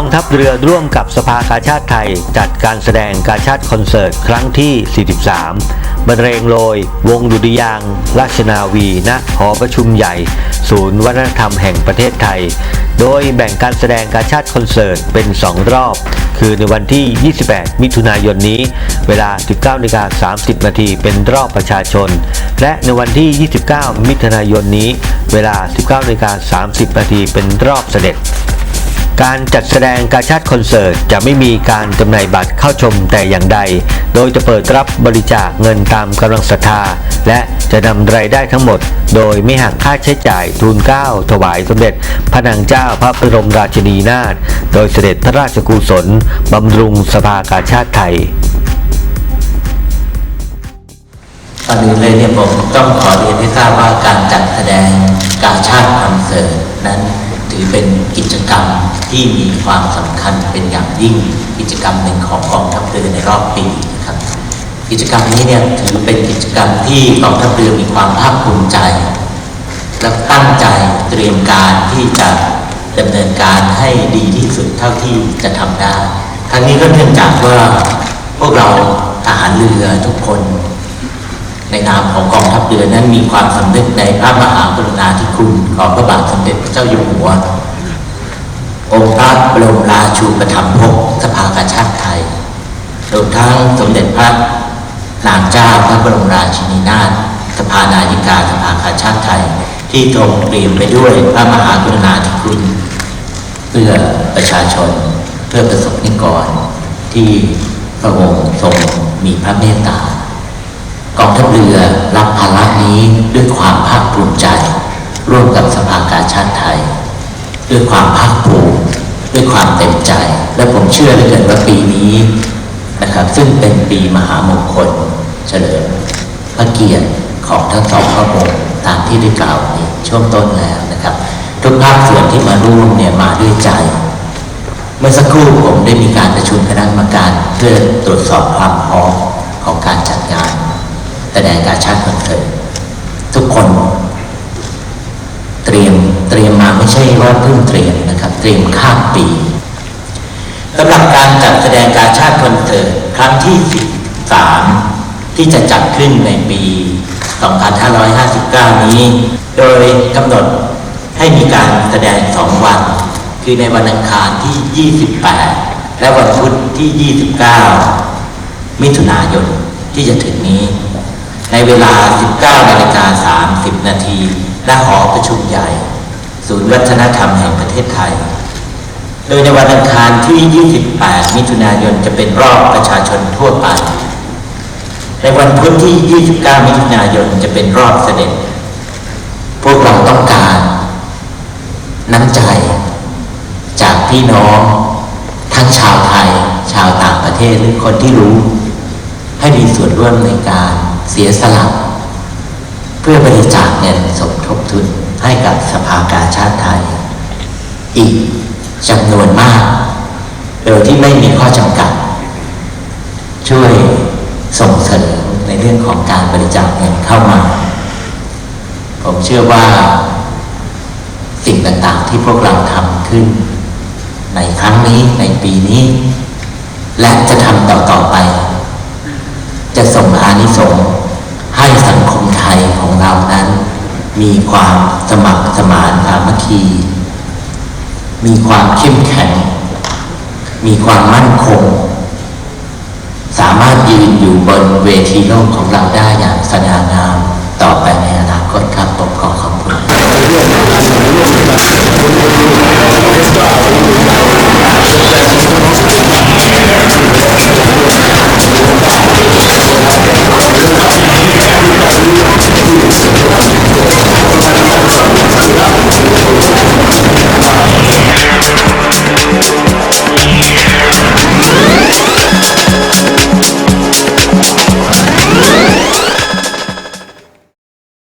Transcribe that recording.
องทัพเรือร่วมกับสภากาชาติไทย จัดการแสดงกาชาติคอนเสิร์ตครั้งที่ 43 บรรเลงโดยวงดุริยาง ราชนาวีณหอประชุมใหญ่ ศูนย์วัฒนธรรมแห่งประเทศไทย โดยแบ่งการแสดงกาชาติคอนเสิร์ตเป็น 2 รอบ คือในวันที่ 28 มิถุนายนนี้ เวลา 19นา30 นาทีเป็นรอบประชาชน และในวันที่ 29 มิถุนายนนี้ เวลา 19นา30 นาทีเป็นรอบเสด็จ การจัดแสดงกาชาติคอนเสิร์ตจะไม่มีการจำหน่ายบัตรเข้าชมแต่อย่างใด โดยจะเปิดรับบริจาคเงินตามกำลังศรัทธา และจะนำรายได้ทั้งหมด โดยไม่หักค่าใช้จ่ายทุนเก้าถวายสมเด็จพระนางเจ้าพระบรมราชินีนาถโดยเสด็จพระราชกุศลบำรุงสภากาชาติไทยก่อนอื่นเลยเนี่ยผมต้องขอเรียนให้ทราบว่าการจัดแสดงการชาติคอนเสิร์ตนั้น ถือเป็นกิจกรรมที่มีความสำคัญเป็นอย่างยิ่ง กิจกรรมหนึ่งของกองทัพเรือในรอบปีนะครับ กิจกรรมนี้เนี่ยถือเป็นกิจกรรมที่กองทัพเรือมีความภาคภูมิใจ และตั้งใจเตรียมการที่จะดำเนินการให้ดีที่สุดเท่าที่จะทำได้ทั้งนี้ก็เนื่องจากว่าพวกเราทหารเรือทุกคน ในนามของกองทัพเรือนั้นมีความสำนึกในพระมหากรุณาธิคุณของพระบาทสมเด็จพระเจ้าอยู่หัว บรมราชูปถัมภกสภากาชาติไทยรวมทั้งสมเด็จพระนางเจ้าพระบรมราชินีนาถสภานายิกาสภากาชาติไทย ที่ทรงเปลี่ยนไปด้วยพระมหากรุณาธิคุณ เพื่อประชาชนเพื่อประสบนิกร ที่พระองค์ทรงมีพระเมตตากองทัพเรือรับภาระนี้ด้วยความภาคภูมิใจ ร่วมกับสภากาชาติไทย ด้วยความภาคภูมิ ด้วยความเต็มใจ และผมเชื่อเหลยเกินว่าปีนี้นะครับ ซึ่งเป็นปีมหามงคล เฉลิมพระเกียรติของทั้งสองพระองค์ตามที่ได้กล่าวในช่วงต้นแล้วนะครับ ทุกภาคส่วนที่มาร่วมเนี่ยมาด้วยใจ เมื่อสักครู่ผมได้มีการประชุมคณะกรรมการเพื่อตรวจสอบความพร้อมของการจัดงานแสดงการชาติคอนเสิร์ตทุกคน เตรียมเตรียมมาไม่ใช่ว่าเพิ่งเตรียม เตรียมข้ามปีสำหรับการจัดแสดงการชาติคอนเสิร์ตครั้งที่ 13 ที่จะจัดขึ้นในปี 2559 นี้ โดยกำหนดให้มีการแสดงสองวัน คือในวันอังคารที่ 28 และวันพุธที่ 29 มิถุนายนที่จะถึงนี้ ในเวลา 19นาฬิกา30 นาทีณหอประชุมใหญ่ ศูนย์วัฒนธรรมแห่งประเทศไทย โดยในวันอังคารที่ 28 มิถุนายนจะเป็นรอบประชาชนทั่วไป ในวันพุธที่ 29 มิถุนายนจะเป็นรอบเสด็จ พวกเราต้องการ น้ำใจ จากพี่น้อง ทั้งชาวไทย ชาวต่างประเทศหรือคนที่รู้ ให้มีส่วนร่วมในการเสียสละเพื่อบริจาคเงินสมทบทุน ให้กับสภากาชาติไทย อีกจำนวนมาก โดยที่ไม่มีข้อจำกัด ช่วยส่งเสริมในเรื่องของการบริจาคเงินเข้ามา ผมเชื่อว่าสิ่งต่างๆที่พวกเราทำขึ้น ในครั้งนี้ในปีนี้ และจะทำต่อๆไป จะส่งอานิสงส์ให้สังคมไทยของเรานั้น มีความสมัครสมานสามัคคี มีความเข้มแข็ง มีความมั่นคง สามารถยืนอยู่บนเวทีโลกของเราได้อย่างสง่างาม